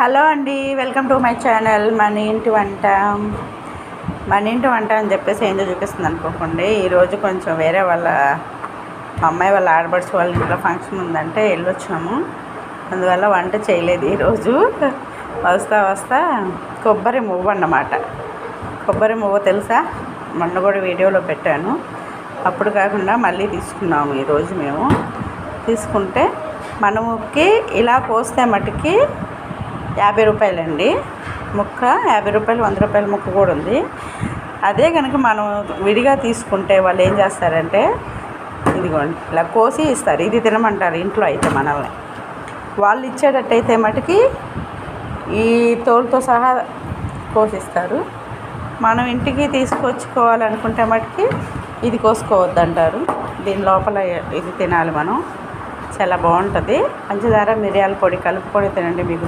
Hello అండి welcome to my channel మన ఇంటి వంట. మన ఇంటి వంట అని చెప్పేసి ఏందో చూపిస్తుంది అనుకోకండి. ఈరోజు కొంచెం వేరే వాళ్ళ అమ్మాయి వాళ్ళ ఆడబడుచు వాళ్ళ ఇంట్లో ఫంక్షన్ ఉందంటే వెళ్ళొచ్చాము. అందువల్ల వంట చేయలేదు ఈరోజు వస్తా వస్తా. కొబ్బరి మువ్వ అన్నమాట. కొబ్బరి మువ్వ తెలుసా? మొన్న కూడా వీడియోలో పెట్టాను. అప్పుడు కాకుండా మళ్ళీ తీసుకున్నాము ఈరోజు మేము. తీసుకుంటే మనముకి ఇలా కోస్తే మటుకి యాభై రూపాయలండి. ముక్క యాభై రూపాయలు వంద రూపాయల ముక్క కూడా ఉంది. అదే కనుక మనం విడిగా తీసుకుంటే వాళ్ళు ఏం చేస్తారంటే ఇదిగోండి ఇలా కోసి ఇస్తారు. ఇది తినమంటారు ఇంట్లో అయితే మనల్ని. వాళ్ళు ఇచ్చేటట్టయితే మటుకి ఈ తోలుతో సహా కోసిస్తారు. మనం ఇంటికి తీసుకొచ్చుకోవాలనుకుంటే మటుకి ఇది కోసుకోవద్దంటారు. దీని లోపల ఇది తినాలి మనం. చాలా బాగుంటుంది. పంచదార మిరియాల పొడి కలుపుకొని తినండి మీకు